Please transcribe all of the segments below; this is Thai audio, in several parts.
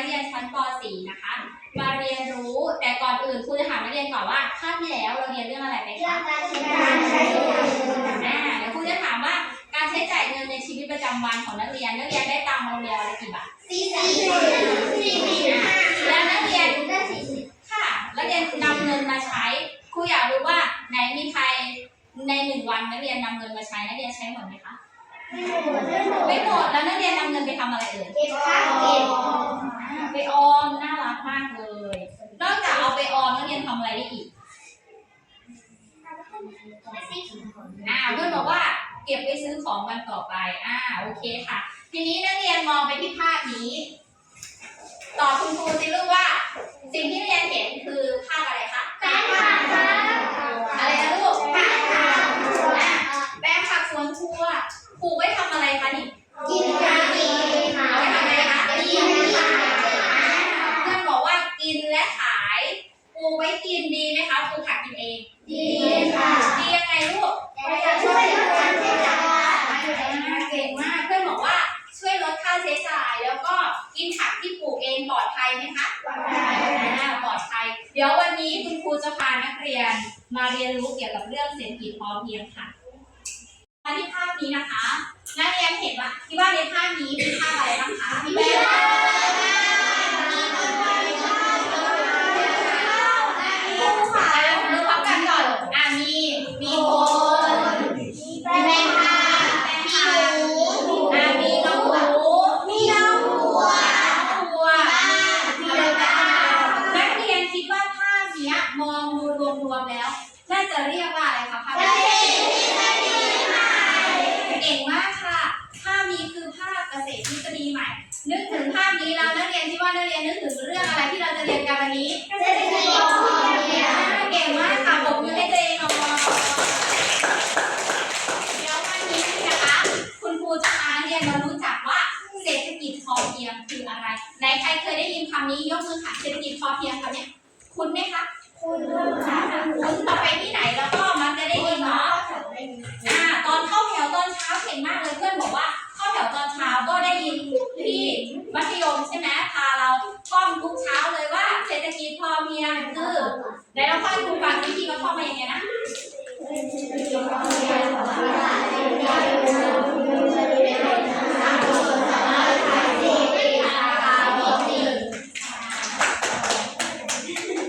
นักเรียนชั้นป .4 นะคะ มาเรียนรู้แต่ก่อนอื่นครูจะถามนักเรียนก่อนว่าคาบที่แล้วเราเรียนเรื่องอะไรไปคะการใช้จ่ายอ่าเดี๋ยวครูจะถามว่าการใช้จ่ายเงินในชีวิตประจำวันของนักเรียนนักเรียนได้ตามค์โรงเรียนวันลกี่บาทสี่สิบสี่สิบแล้วนักเรียนได้สี่สิบค่ะแล้วเรียนนำเงินมาใช้ครูอยากรู้ว่าไหนมีใครในหนึ่งวันนักเรียนนำเงินมาใช้นักเรียนใช้หมดไหมคะไม่หมดไม่หมดแล้วนักเรียนนำเงินไปทำอะไรเอ่ยเก็บค่าเก็บ ไปออมน่ารักมากเลย นอกจากเอาไปออมนักเรียนทำอะไรได้อีกอ่าเพื่อนบอกว่าเก็บไปซื้อของวันต่อไป อ่า โอเคค่ะ ทีนี้นักเรียนมองไปที่ภาพนี้ ตอบคุณครูสิลูกว่า สิ่งที่นักเรียนเห็นคือภาพอะไรคะแป้งผักค่ะอะไรนะลูกแป้งผักอะแป้งผักสวนครัวปลูกไว้ทำอะไรคะนี่ กินกันกินค่ะ เอาไว้ทำอะไรคะ กินค่ะ เพื่อนบอกว่ากินและขายปลูกไว้กินดีไหมคะปลูกผักกินเอง ดีค่ะ ดียังไงลูก จะช่วยลดการใช้จ่าย เก่งมากเพื่อนบอกว่าช่วยลดค่าใช้จ่าย แล้วก็กินผักที่ปลูกเองปลอดภัยไหมคะอ่าปลอดภัย เดี๋ยววันนี้คุณครูจะพานักเรียนมาเรียนรู้เกี่ยวกับเรื่องเศรษฐกิจพอ เพียงค่ะมาที่ภาพนี้นะคะนักเรียนเห็นว่าที่ว่าในภาพนี้มีภาพอะไรบ้างคะมีแป้งดูพร้อมกันก่อนอ่ามีมีคนแป้งผักมีหมูอ่ามีน้องหมูมีน้องหัวตัวนักเรียนคิดว่าภาพเนี้ยมองดูรวมๆแล้ว น่าจะเรียกว่าอะไรคะภาพนี้เก่งมากค่ะ ภาพนี้คือภาพเกษตรทฤษฎีใหม่ นึกถึงภาพนี้แล้วนักเรียนคิดว่านักเรียนนึกถึงเรื่องอะไรที่เรียนกันวันนี้เศรษฐกิจพอเพียงเก่งมากค่ะปรบมือให้ตัวเองหน่อยเดี๋ยววันนี้นะคะ คุณครูจะพานักเรียนมารู้จักว่าเศรษฐกิจพอเพียงคืออะไรไหนใครเคยได้ยินคำนี้ยกมือค่ะเศรษฐกิจพอเพียงคำเนี้ยคุณไหมคะคุณค่ะคุณ ไหนเราค่อยครูฟังที่พี่เขาท่องมาอย่างไงนะ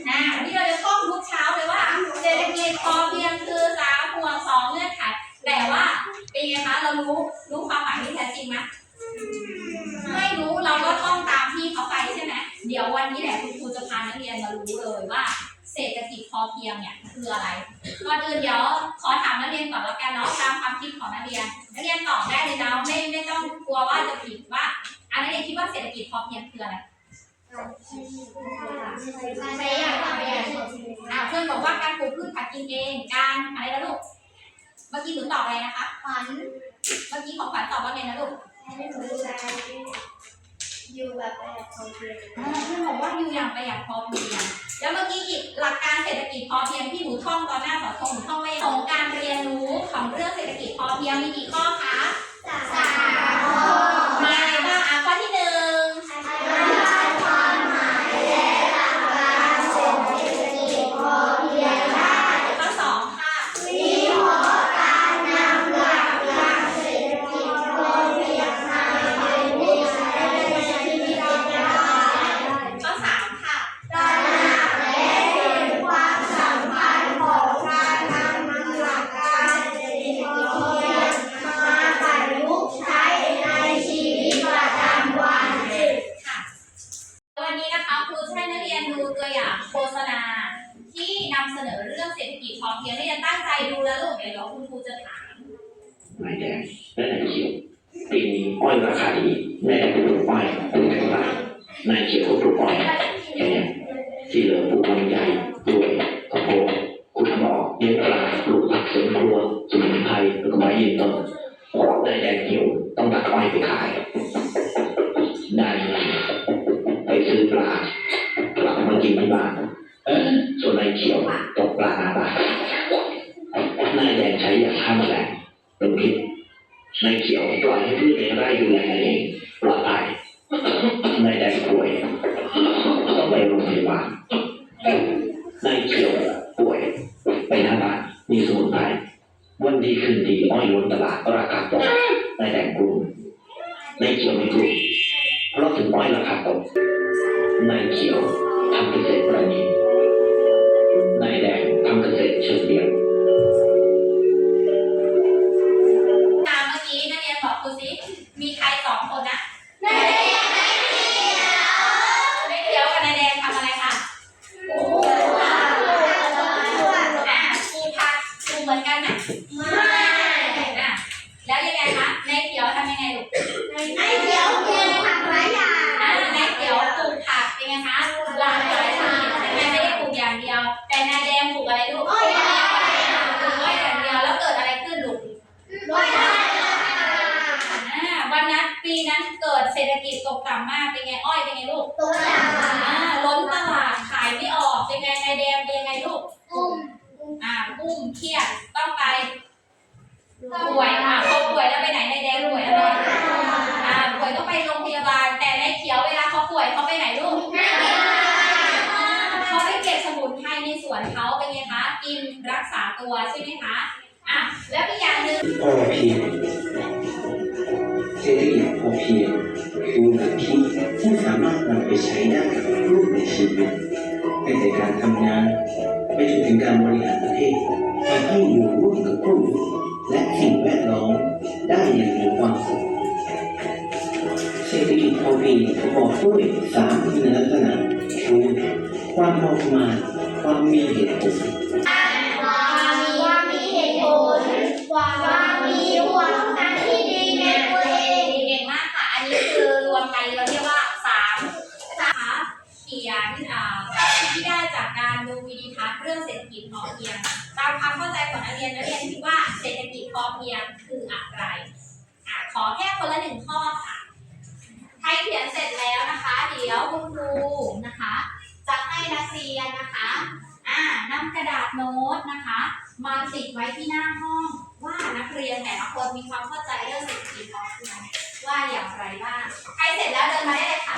อ่าที่เราจะท่องทุกเช้าเลยว่า เศรษฐกิจพอเพียงคือสามห่วงสองเงื่อนไขแต่ว่าเป็นไงคะเรารู้รู้ความหมายที่แท้จริงไหมไม่รู้เราก็ท่องตามที่เขาไปใช่ไหมเดี๋ยววันนี้แหละคุณครูจะพานักเรียนมารู้เลยว่า เศรษฐกิจพอเพียงเนี่ยคืออะไรก่อนอื่นเดี๋ยวขอถามนักเรียนก่อนแล้วกันเนาะตามความคิดของนักเรียน นักเรียนตอบได้เลยนะไม่ไม่ต้องกลัวว่าจะผิดว่าอันนักเรียนคิดว่าเศรษฐ กิจพอเพียงคืออะไรใช้อย่างไรอ่าเพื่อนบอกว่าการปลูกพืชผักกินเอง การอะไรนะลูก เมื่อกี้หนูตอบอะไรนะคะขวัญเมื่อกี้ของขวัญตอบว่าไงนะลูกให้หนูใช้อยู่แบบประหยัดพอเพียงอ่าเพื่อนบอกว่าอยู่อย่างประหยัดพอเพียง แล้วเมื่อกี้อีกหลักการเศรษฐกิจพอเพียงที่หนูท่องตอนหน้าเสาธงหนูท่องไว้ของการเรียนรู้ของเรื่องเศรษฐกิจพอเพียงมีกี่ข้อคะ นใดป่วยต้องไปโรงพยาบาลนายเขียวป่วย ไปหน้าบ้านมีสมุนไพรวันดีคืนดีอ้อยล้นตลาดราคาตกนายแดงกลุ่มนายเขียวไม่กลุ่มเพราะถึงอ้อยราคาตกนายเขียวทำเกษตรประณีต ดเศรษฐกิจตกต่ำมากเป็นไงอ้อยเป็นไงลูกตัวอย่างอ่าล้นตลาดขายไม่ออกเป็นไงนายแดงเป็นยังไงลูกกุ้งอ่ากุ้มเครียดต้องไปป่วยอะพอป่วยแล้วไปไหนนายแดงป่วยแล้วไปไหนอ่าป่วยต้องไปโรงพยาบาล แต่นายเขียวเวลาเขาป่วยเขาไปไหนลูกเขาไปเก็บสมุนไพรในสวนเขาเป็นไงคะกินรักษาตัวใช่ไหมคะอะแล้วอีกอย่างหนึ่งพอเพียงเศรษฐกิจพอเพียงคื อหลักคิดที่สามารถนำไปใช้ได้กับรูปในชีวิตตั้งแต่การทำงานไปจนถึงการบริหารประเทศทำให้อยู่ร่วมกับผู้อื่นและสิ่งแวดล้อมได้อย่างมีความสุขเศรษฐกิจพอเพียงประกอบด้วยสามคุณลักษณะคือความพอประมาณความมีเหตุผล นักเรียนนักเรียนคิดว่าเศรษฐกิจพอเพียงคืออะไรอะขอแค่คนละหนึ่งข้อค่ะใครเขียนเสร็จแล้วนะคะ เดี๋ยวคุณครูนะคะ จะให้นักเรียนนะคะอ่านำกระดาษโน้ตนะคะ มาติดไว้ที่หน้าห้องว่านักเรียนแต่ละคนมีความเข้าใจเรื่องเศรษฐกิจพอเพียงว่าอย่างไรบ้างใครเสร็จแล้วเดินมาได้เลยค่ะ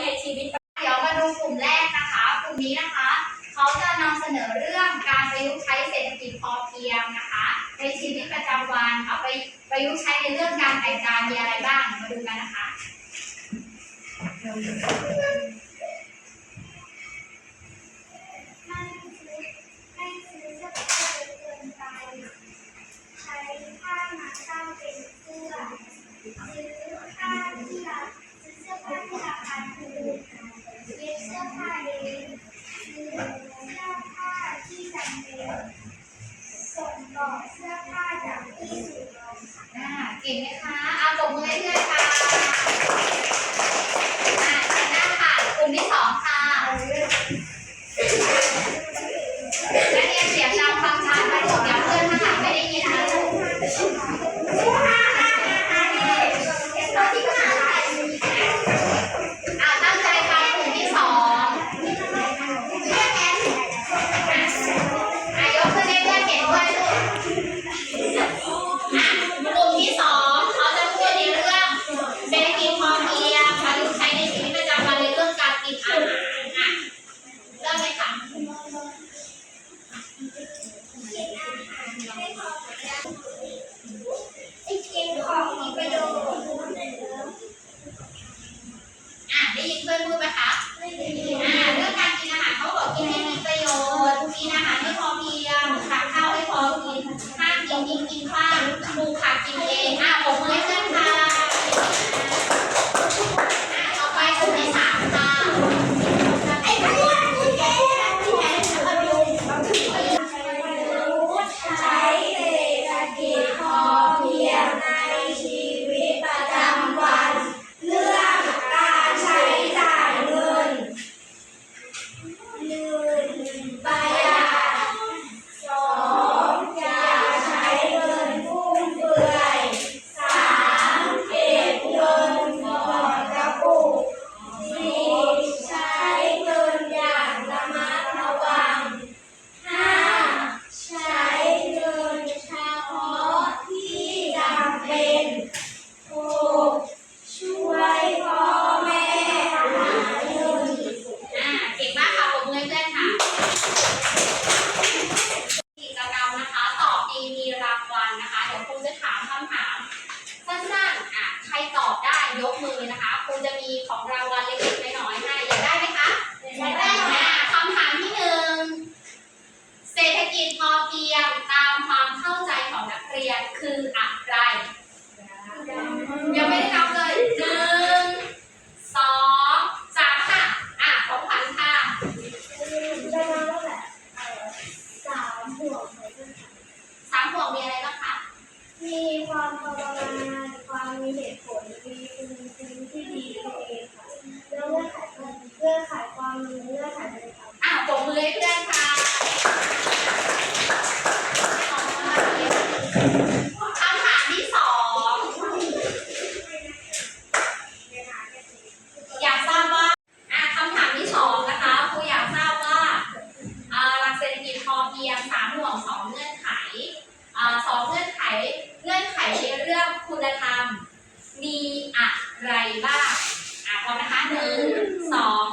ใช้ในชีวิตเดี๋ยวมาดูกลุ่มแรกนะคะ กลุ่มนี้นะคะ เขาจะนำเสนอเรื่องการประยุกต์ใช้เศรษฐกิจพอเพียงนะคะ ในชีวิตประจำวันเอาไปประยุกต์ใช้ในเรื่องการแต่งกายมีอะไรบ้าง มาดูกันนะคะไม่ซื้อไม่คือเสื้อผ้าเกินไปใช้ผ้ามาสร้างเป็นเสื้อซื้อผ้าที่ราซื้อเสื้อผ้าที่ราคาถูก ยกมือนะคะคุณจะมีของรางวัลเล็กๆน้อยๆให้อยากได้ไหมคะอยากได้ค่ะคำถามที่หนึ่งเศรษฐกิจพอเพียงตามความเข้าใจของนักเรียนคืออะไรยังไม่ได้ สองเงื่อนไขอสองเงื่อนไขเงื่อนไขในเรื่องคุณธรรม มีอะไรบ้างอะพร้อนะคะหนึ่งสอง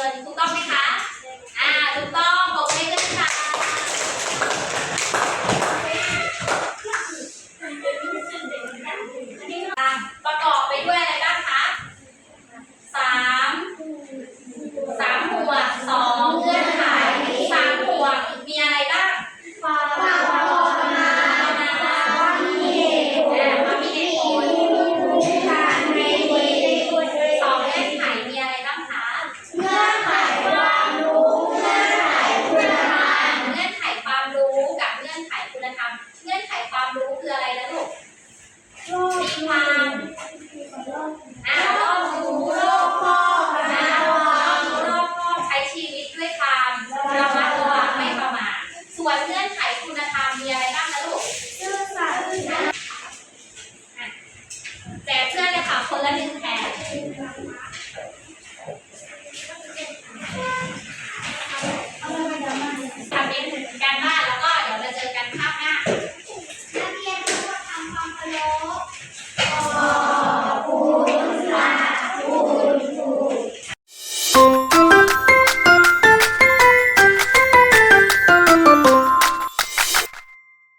เกินถูกต้องไหมคะ Let.